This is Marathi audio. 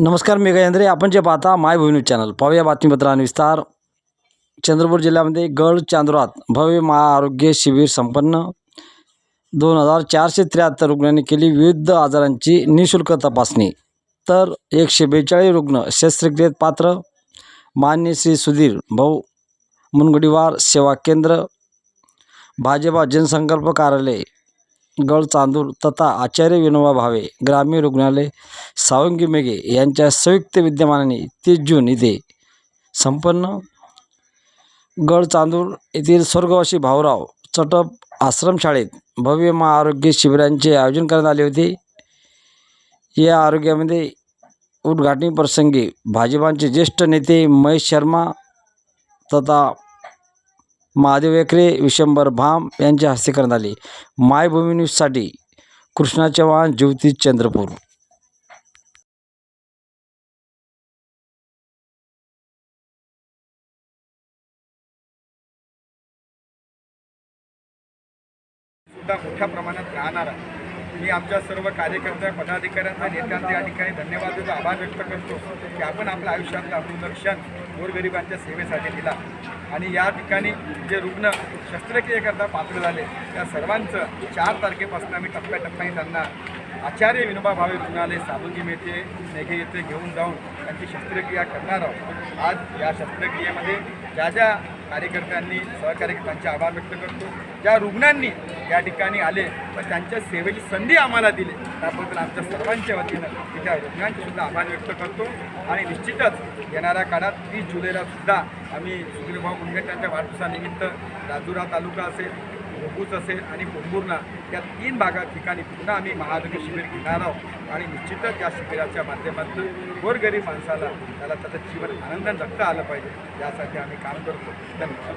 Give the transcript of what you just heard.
नमस्कार मी गजेंद्रे आपण जे पाहता मायभूमी न्यूज चॅनल. पाहूया बातमीपत्र आणि विस्तार. चंद्रपूर जिल्ह्यामध्ये गड चांदोरात भव्य महाआरोग्य शिबिर संपन्न. दोन हजार चारशे त्र्याहत्तर रुग्णांनी केली विविध आजारांची निशुल्क तपासणी. तर एकशे बेचाळीस रुग्ण शस्त्रक्रियेत पात्र. मान्य श्री सुधीर भाऊ मुनगडीवार सेवा केंद्र. भाजपा जनसंकल्प कार्यालय. गड चांदूर तथा आचार्य विनोबा भावे ग्रामीण रुग्णालय सावंगी मेघे यांच्या संयुक्त विद्यमानाने तीस जून इथे संपन्न. गड चांदूर येथील स्वर्गवासी भाऊराव चटप आश्रमशाळेत भव्य महाआरोग्य शिबिरांचे आयोजन करण्यात आले होते. या आरोग्यामध्ये उद्घाटनी प्रसंगी भाजपाचे ज्येष्ठ नेते महेश शर्मा तथा महादेव एकरे विशंबर भाम यांच्या हस्ते करण्यात आली. मायभूमी न्यूजसाठी कृष्णा चव्हाण ज्योती चंद्रपूर. सुद्धा मोठ्या प्रमाणात राहणार आहे. मी आमच्या सर्व कार्यकर्त्या पदाधिकाऱ्यांचा नेत्यांचा या ठिकाणी धन्यवाद देतो आभार व्यक्त करतो की आपण आपल्या आयुष्यातलं दूरदर्शन गोरगरिबांच्या सेवेसाठी दिला. आणि या ठिकाणी जे रुग्ण शस्त्रक्रियेकरता पात्र झाले त्या सर्वांचं चार तारखेपासून आम्ही टप्प्याटप्प्याने त्यांना आचार्य विनोबा भावे रुग्णालय सावंगी मेथे नेघे येथे घेऊन जाऊन त्यांची शस्त्रक्रिया करणार आहोत. आज या शस्त्रक्रियेमध्ये ज्या ज्या कार्यकर्त्यांनी सहकार्यकर्त्यांचे आभार व्यक्त करतो. ज्या रुग्णांनी या ठिकाणी आले व त्यांच्या सेवेची संधी आम्हाला दिली. त्याबद्दल आमच्या सर्वांच्या वतीनं मी त्या रुग्णांचे सुद्धा आभार व्यक्त करतो. आणि निश्चितच येणाऱ्या काळात तीस जुलैला सुद्धा आम्ही सुधीरभाऊ मुनगट वाढदिवसानिमित्त राजुरा तालुका असेल घोबूच असेल आणि पोंभुर्णा या तीन भागा ठिकाणी पुन्हा आम्ही महाआरोग्य शिबिर घेणार आहोत आणि निश्चितच या शिबिराच्या माध्यमातून गोरगरीब माणसाला त्याला त्याचं जीवन आनंदाने जगता आलं पाहिजे यासाठी आम्ही काम करतो धन्यवाद